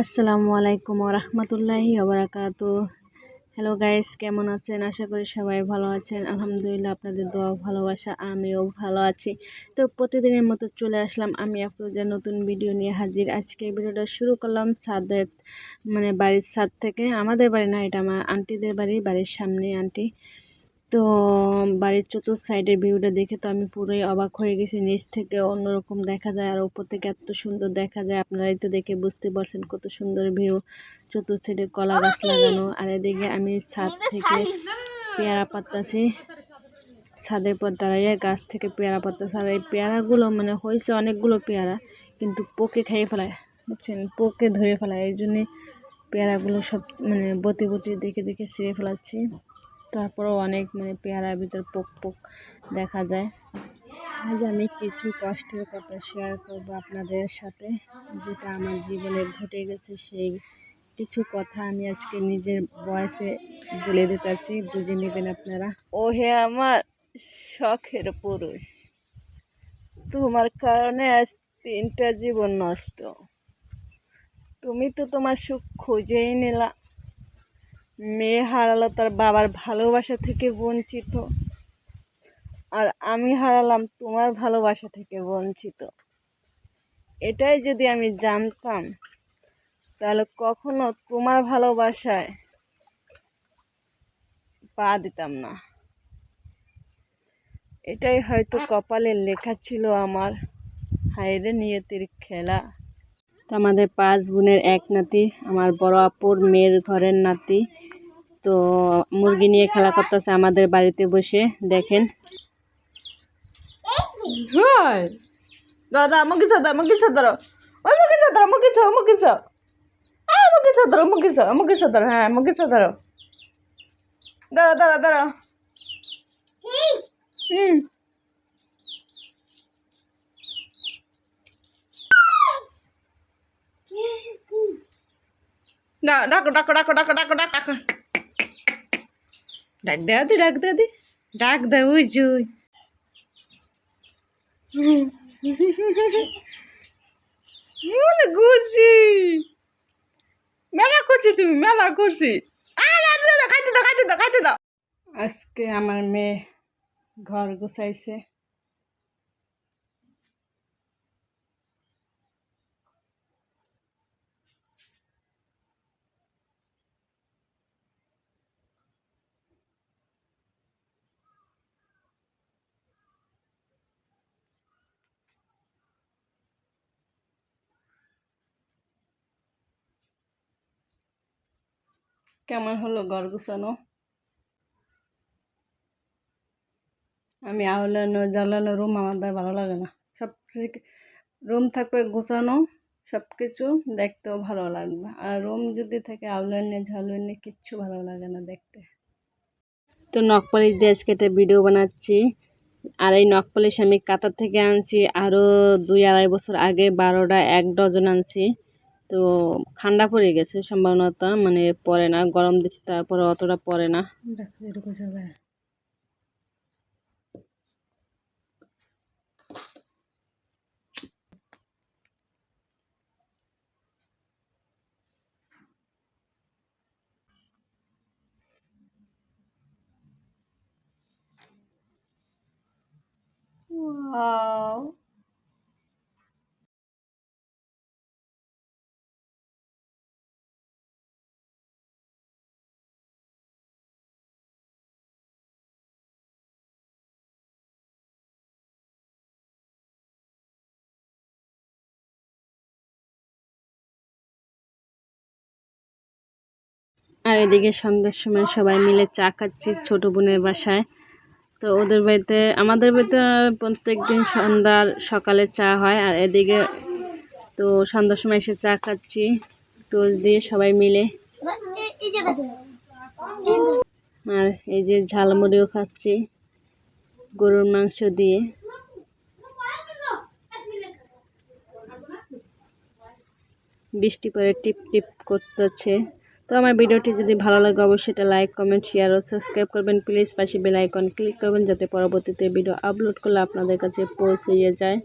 আসসালামু আলাইকুম রহমতুল্লাহি ওবরাকাত হ্যালো গাইস কেমন আছেন? আশা করি সবাই ভালো আছেন। আলহামদুলিল্লাহ আপনাদের দোয়া ভালোবাসা, আমিও ভালো আছি। তো প্রতিদিনের মতো চলে আসলাম আমি আপনাদের নতুন ভিডিও নিয়ে হাজির। আজকে ভিডিওটা শুরু করলাম ছাদের মানে বাড়ির ছাদ থেকে। আমাদের বাড়ি না, এটা আমার আন্টিদের বাড়ি, বাড়ির সামনে আন্টি তো বাড়ির চতুর্থ সাইডের ভিউটা দেখে তো আমি পুরোই অবাক হয়ে গেছি। নিচ থেকে অন্যরকম দেখা যায় আর উপর থেকে এত সুন্দর দেখা যায়। আপনারাই তো দেখে বুঝতে পারছেন কত সুন্দর ভিউ। চতুর্থ সাইডে কলা গাছ লাগানো। আর এদিকে আমি ছাদ থেকে পেয়ারা পাতাছি ছাদের পর দাঁড়াইয়া গাছ থেকে পেয়ারা পাতাছি আর এই পেয়ারাগুলো মানে হয়েছে অনেকগুলো পেয়ারা কিন্তু পোকে খাইয়ে ফেলায় বুঝছেন? পোকে ধরে ফেলায়। এই জন্যে পেয়ারাগুলো সব মানে বতি বতি দেখে দেখে ছিঁড়ে ফেলাচ্ছি। তারপরেও অনেক মানে পেয়ারার ভিতর পোক পোক দেখা যায়। আজ আমি কিছু কষ্টের কথা শেয়ার করব আপনাদের সাথে, যেটা আমার জীবনে ঘটে গেছে সেই কিছু কথা আমি আজকে নিজের বয়সে বলে দিতেছি বুঝে নেবেন আপনারা। ও হে আমার শখের পুরুষ, তোমার কারণে আজ তিনটা জীবন নষ্ট। তুমি তো তোমার সুখ খুঁজেই নিলা। মেয়ে হারালো, তার বাবার ভালোবাসা থেকে বঞ্চিত। আর আমি হারালাম, তোমার ভালোবাসা থেকে বঞ্চিত। এটাই যদি আমি জানতাম, তাহলে কখনো তোমার ভালোবাসায় পা দিতাম না। এটাই হয়তো কপালের লেখা ছিল আমার হাইরে নিয়তির খেলা। তো আমাদের পাঁচ বোনের এক নাতি, আমার বড় আপুর মেয়ের ঘরের নাতি। তো মুরগি নিয়ে খেলা করতেছে আমাদের বাড়িতে বসে, দেখেন। দাদা মুগিস ধরো ওই হ্যাঁ হ্যাঁ দাঁড়া দাঁড়া দাঁড়া। হুম। না, ডাকো ডাকো ডাকো ডাকো ডাকো ডাকো। ডাকো ডাক দে দি ডাক দে দি ডাক দে ওই জুই। মনে খুশি। মেলা খুশি তুমি, মেলা খুশি। খাইতে দাও খাইতে দাও খাইতে দাও। আজকে আমার মেয়ে ঘর গুছাইছে। কেমন হলো ঘর গুছানো? আমি আহলানো জ্বালানো রুম আমাদের ভালো লাগে না। সব রুম থাকবে গোছানো, সব কিছু দেখতেও ভালো লাগবে। আর রুম যদি থাকে আউলানে ঝালনে কিচ্ছু ভালো লাগে না দেখতে। তো নখ পলিশ দিয়ে আজকে একটা ভিডিও বানাচ্ছি। আর এই নখ পলিশ আমি কাতার থেকে আনছি। আরও দুই আড়াই বছর আগে বারোটা এক ডজন আনছি। তো ঠান্ডা পড়ে গেছে সম্ভাবনাটা মানে পরে না গরম দিচ্ছে তারপরে অতটা পরে না Wow. আর এদিকে সন্ধ্যার সময় সবাই মিলে চা খাচ্ছি ছোটো বোনের বাসায়। তো ওদের বাড়িতে, আমাদের বাড়িতে প্রত্যেক দিন সন্ধ্যার সকালে চা হয় আর এদিকে তো সন্ধ্যার সময় এসে চা খাচ্ছি। টোল দিয়ে সবাই মিলে আর এই যে ঝালমুড়িও খাচ্ছি গরুর মাংস দিয়ে। বৃষ্টি পরে টিপ টিপ করতেছে। তো আমার ভিডিওটি যদি ভালো লাগে অবশ্যই এটা লাইক কমেন্ট শেয়ার ও সাবস্ক্রাইব করবেন। প্লিজ পাশে বেল আইকন ক্লিক করবেন যাতে পরবর্তীতে ভিডিও আপলোড করলে আপনাদের কাছে পৌঁছে যায়।